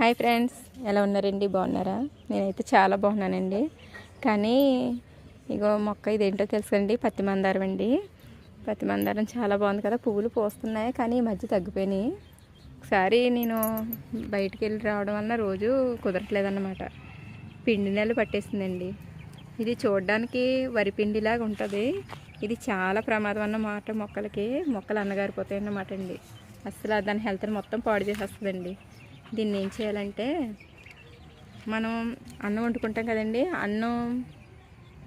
Hi friends ఎలా ఉన్నారండి? బాగున్నారా? నేనైతే చాలా బాగున్నానండి. కానీ ఇగో మొక్క ఇదేంటో తెలుసండి? పత్తి మందారం అండి. పత్తి మందారం చాలా బాగుంది కదా పువ్వులు పోస్తున్నాయి కానీ ఈ మధ్య తగ్గిపోయినాయి. ఒకసారి నేను బయటికి వెళ్ళి రావడం వలన రోజు కుదరట్లేదన్నమాట. పిండి నెల పట్టేసిందండి. ఇది చూడడానికి వరి పిండిలాగా ఉంటుంది. ఇది చాలా ప్రమాదం అన్నమాట మొక్కలకి మొక్కలు అన్నగారిపోతాయి అన్నమాట అండి. అసలు దాని హెల్త్ని మొత్తం పాడు చేసేస్తుందండి. దీన్ని ఏం చేయాలంటే మనం అన్నం వండుకుంటాం కదండి అన్నం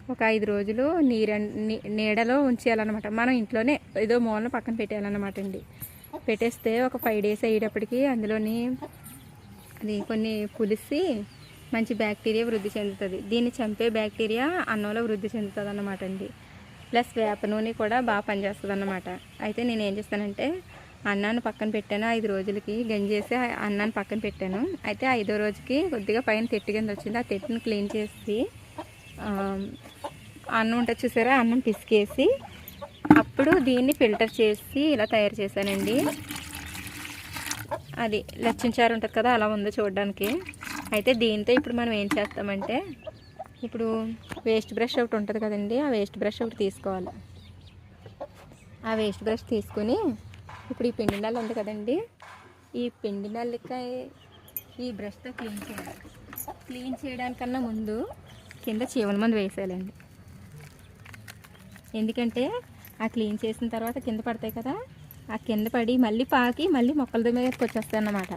ఒక ఐదు రోజులు నీర నీ- నీడలో ఉంచేయాలన్నమాట. మనం ఇంట్లోనే ఏదో మూలన పక్కన పెట్టేయాలన్నమాట అండి. పెట్టేస్తే ఒక ఫైవ్ డేస్ అయ్యేటప్పటికి అందులోని అది కొన్ని పులిసి మంచి బ్యాక్టీరియా వృద్ధి చెందుతుంది. దీన్ని చంపే బ్యాక్టీరియా అన్నంలో వృద్ధి చెందుతుంది అన్నమాట అండి. ప్లస్ వేప నూనె కూడా బాగా పనిచేస్తుంది అన్నమాట అయితే నేను ఏం చేస్తానంటే అన్నాన్ని పక్కన పెట్టాను ఐదు రోజులకి గంజేసి ఆ అన్నాన్ని పక్కన పెట్టాను. అయితే ఐదో రోజుకి కొద్దిగా పైన తెట్టు కింద వచ్చింది ఆ తెట్టుని క్లీన్ చేసి అన్నం ఉంటుంది చూసారా అన్నం పిసికేసి అప్పుడు దీన్ని ఫిల్టర్ చేసి ఇలా తయారు చేశానండి. అది లచ్చించారు ఉంటుంది కదా అలా ఉందో చూడడానికి. అయితే దీంతో ఇప్పుడు మనం ఏం చేస్తామంటే ఇప్పుడు వేస్ట్ బ్రష్ ఒకటి ఉంటుంది కదండి ఆ వేస్ట్ బ్రష్ ఒకటి తీసుకోవాలి. ఆ వేస్ట్ బ్రష్ తీసుకొని ఇప్పుడు ఈ పిండి నల్ల ఉంది కదండి. ఈ పిండి నల్లకాయ ఈ బ్రష్తో క్లీన్ చేయాలి. క్లీన్ చేయడానికన్నా ముందు కింద చీమల మందు వేసేయాలండి. ఎందుకంటే ఆ క్లీన్ చేసిన తర్వాత కింద పడతాయి కదా ఆ కింద పడి మళ్ళీ పాకి మళ్ళీ మొక్కల మీదకి వచ్చేస్తాయి అన్నమాట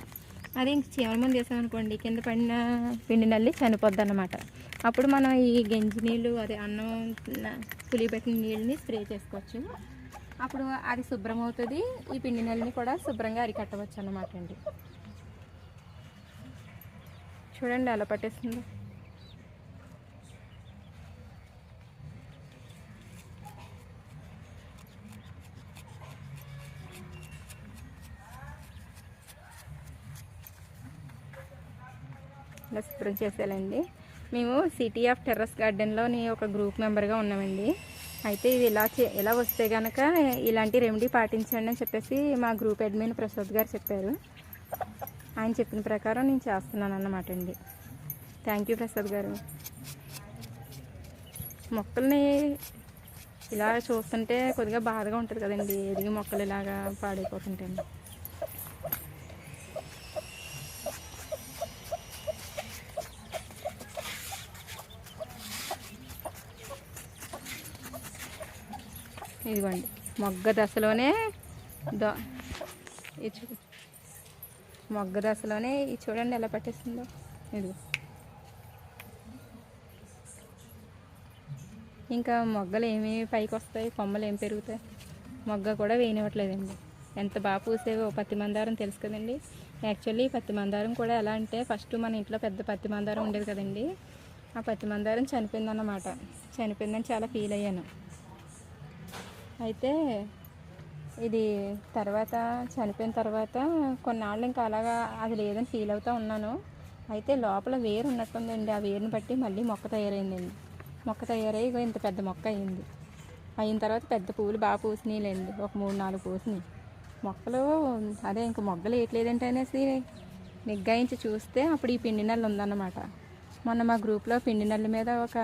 అదే ఇంక చీమల మందు వేసామనుకోండి కింద పడిన పిండి నల్లి చనిపోద్ది అన్నమాట అప్పుడు మనం ఈ గంజి నీళ్ళు అదే అన్నం పులిపెట్టిన నీళ్ళని స్ప్రే చేసుకోవచ్చు. అప్పుడు అది శుభ్రం అవుతుంది. ఈ పిండి నల్లిని కూడా శుభ్రంగా అరికట్టవచ్చు అన్నమాట అండి. చూడండి ఎలా పట్టేస్తుంది. ఇలా శుభ్రం చేసేయాలండి. మేము సిటీ ఆఫ్ టెర్రస్ గార్డెన్లోని ఒక గ్రూప్ మెంబర్గా ఉన్నామండి. అయితే ఇది ఇలా చే ఇలా వస్తే కనుక ఇలాంటి రెమెడీ పాటించండి అని చెప్పేసి మా గ్రూప్ అడ్మిన్ ప్రసాద్ గారు చెప్పారు. ఆయన చెప్పిన ప్రకారం నేను చేస్తున్నాను అన్నమాట అండి. థ్యాంక్ యూ ప్రసాద్ గారు. మొక్కల్ని ఇలా చూస్తుంటే కొద్దిగా బాధగా ఉంటుంది కదండి. ఎదిగి మొక్కలు ఇలాగా పాడైపోతుంటాయి ఇదిగోండి. మొగ్గ దశలోనే దో ఇది చూ మొగ్గ దశలోనే ఇది చూడండి ఎలా పట్టేస్తుందో ఇదిగో. ఇంకా మొగ్గలు ఏమి పైకి వస్తాయి కొమ్మలు ఏం పెరుగుతాయి? మొగ్గ కూడా వేయనివ్వట్లేదండి. ఎంత బాగా పూసేవో పత్తి మందారం తెలుసు కదండి. యాక్చువల్లీ పత్తి మందారం కూడా ఎలా అంటే ఫస్ట్ మన ఇంట్లో పెద్ద పత్తి మందారం ఉండేది కదండి. ఆ పత్తి మందారం చనిపోయిందన్నమాట. చనిపోయిందని చాలా ఫీల్ అయ్యాను. అయితే ఇది తర్వాత చనిపోయిన తర్వాత కొన్నాళ్ళు ఇంకా అలాగా అది లేదని ఫీల్ అవుతూ ఉన్నాను. అయితే లోపల వేరు ఉన్నట్టుందండి. ఆ వేరుని బట్టి మళ్ళీ మొక్క తయారైందండి. మొక్క తయారై ఇగో ఇంత పెద్ద మొక్క అయింది. అయిన తర్వాత పెద్ద పువ్వులు బాగా పూసినాయిలేండి ఒక మూడు నాలుగు పూసినాయి. మొక్కలు అదే ఇంక మొగ్గలు వేయట్లేదంటే అనేసి నిగ్గాయించి చూస్తే అప్పుడు ఈ పిండి నల్లు ఉందన్నమాట. మొన్న మా గ్రూప్లో పిండి నల్లి మీద ఒక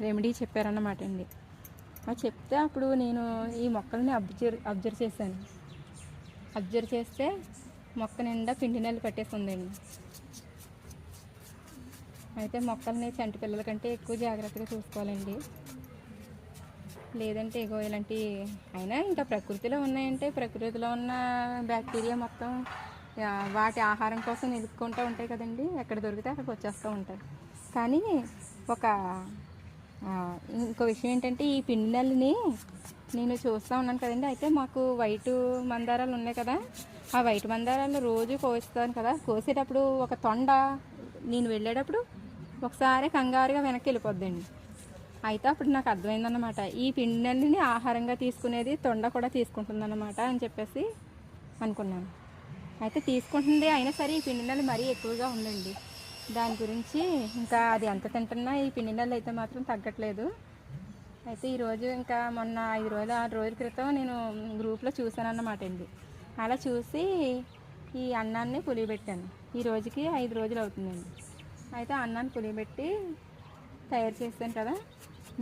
రెమెడీ చెప్పారన్నమాట అండి. చెప్తే అప్పుడు నేను ఈ మొక్కల్ని అబ్జర్వ్ అబ్జర్వ్ చేశాను. అబ్జర్వ్ చేస్తే మొక్క నిండా పిండి నెలలు పట్టేసి ఉందండి అయితే మొక్కల్ని చంటి పిల్లల కంటే ఎక్కువ జాగ్రత్తగా చూసుకోవాలండి. లేదంటే ఇగో ఇలాంటి అయినా ఇంకా ప్రకృతిలో ఉన్నాయంటే ప్రకృతిలో ఉన్న బ్యాక్టీరియా మొత్తం వాటి ఆహారం కోసం నిలుపుకుంటూ ఉంటాయి కదండి. ఎక్కడ దొరికితే అక్కడికి వచ్చేస్తూ ఉంటాయి. కానీ ఒక ఇంకో విషయం ఏంటంటే ఈ పిండి నేను చూస్తూ ఉన్నాను కదండి. అయితే మాకు వైట్ మందారాలు ఉన్నాయి కదా. ఆ వైట్ మందారాలు రోజు కోస్తాను కదా. కోసేటప్పుడు ఒక తొండ నేను వెళ్ళేటప్పుడు ఒకసారి కంగారుగా వెనక్కి వెళ్ళిపోద్దండి. అయితే అప్పుడు నాకు అర్థమైందన్నమాట. ఈ పిండి ఆహారంగా తీసుకునేది తొండ కూడా తీసుకుంటుందన్నమాట అని చెప్పేసి అనుకున్నాను. అయితే తీసుకుంటుంది అయినా సరే ఈ పిండి మరీ ఎక్కువగా ఉందండి దాని గురించి ఇంకా అది ఎంత తింటున్నా ఈ పిండి నెలలు అయితే మాత్రం తగ్గట్లేదు. అయితే ఈరోజు ఇంకా మొన్న ఐదు రోజులు ఆరు రోజుల క్రితం నేను గ్రూప్లో చూశాను అన్నమాట అండి. అలా చూసి ఈ అన్నాన్ని పులియబెట్టాను. ఈ రోజుకి ఐదు రోజులు అవుతుందండి. అయితే అన్నాన్ని పులియబెట్టి తయారు చేస్తాను కదా.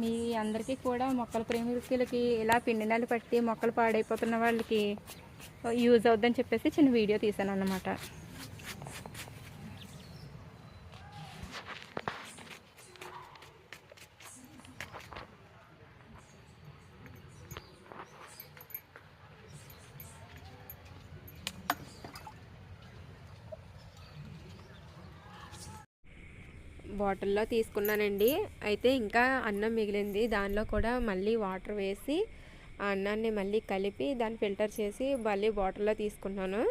మీ అందరికీ కూడా మొక్కల ప్రేమికులకి ఇలా పిండి నెలలు పట్టి మొక్కలు పాడైపోతున్న వాళ్ళకి యూజ్ అవుద్దని చెప్పేసి చిన్న వీడియో తీశాను అన్నమాట బాటిల్లో తీసుకున్నానండి. అయితే ఇంకా అన్నం మిగిలింది. దానిలో కూడా మళ్ళీ వాటర్ వేసి ఆ అన్నాన్ని మళ్ళీ కలిపి దాన్ని ఫిల్టర్ చేసి మళ్ళీ బాటిల్లో తీసుకున్నాను.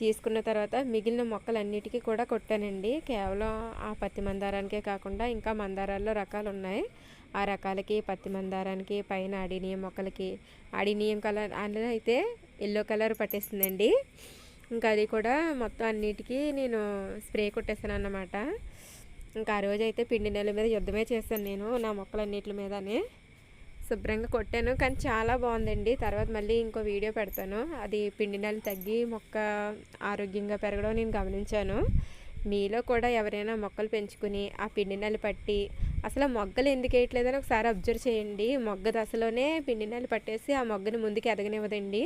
తీసుకున్న తర్వాత మిగిలిన మొక్కలన్నిటికీ కూడా కొట్టానండి. కేవలం ఆ పత్తి మందారానికే కాకుండా ఇంకా మందారాల్లో రకాలు ఉన్నాయి. ఆ రకాలకి పత్తి మందారానికి పైన అడినీయం మొక్కలకి. అడినీయం కలర్ అందులో అయితే ఎల్లో కలర్ పట్టేసిందండి. ఇంకా అది కూడా మొత్తం అన్నిటికీ నేను స్ప్రే కొట్టేసాను అన్నమాట ఇంకా ఆ రోజు అయితే పిండి నెల మీద యుద్ధమే చేశాను నేను నా మొక్కలన్నిటి మీదనే. శుభ్రంగా కొట్టాను కానీ చాలా బాగుందండి. తర్వాత మళ్ళీ ఇంకో వీడియో పెడతాను. అది పిండి నెల తగ్గి మొక్క ఆరోగ్యంగా పెరగడం నేను గమనించాను. మీలో కూడా ఎవరైనా మొక్కలు పెంచుకుని ఆ పిండి నెల పట్టి అసలు ఆ మొగ్గలు ఎందుకు వేయట్లేదని ఒకసారి అబ్జర్వ్ చేయండి. మొగ్గ దశలోనే పిండి నెల పట్టేసి ఆ మొగ్గని ముందుకు ఎదగనివ్వదండి.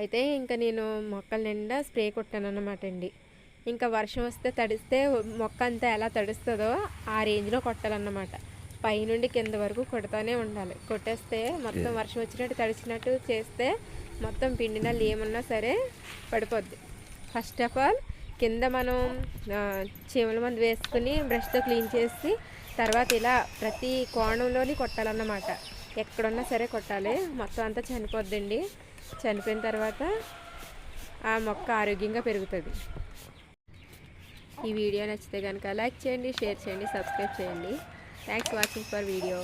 అయితే ఇంకా నేను మొక్కల నిండా స్ప్రే కొట్టాను అన్నమాట అండి. ఇంకా వర్షం వస్తే తడిస్తే మొక్క అంతా ఎలా తడుస్తుందో ఆ రేంజ్లో కొట్టాలన్నమాట. పైనుండి కింద వరకు కొడతానే ఉండాలి. కొట్టేస్తే మొత్తం వర్షం వచ్చినట్టు తడిచినట్టు చేస్తే మొత్తం పిండి నల్లు ఏమన్నా సరే పడిపోద్ది. ఫస్ట్ ఆఫ్ ఆల్ కింద మనం చీమల మందు వేసుకుని బ్రష్తో క్లీన్ చేసి తర్వాత ఇలా ప్రతి కోణంలోని కొట్టాలన్నమాట. ఎక్కడున్నా సరే కొట్టాలి. మొత్తం అంతా చనిపోద్దండి. చనిపోయిన తర్వాత ఆ మొక్క ఆరోగ్యంగా పెరుగుతుంది. ఈ వీడియో నచ్చితే కనుక లైక్ చేయండి షేర్ చేయండి సబ్స్క్రైబ్ చేయండి. Thanks watching for video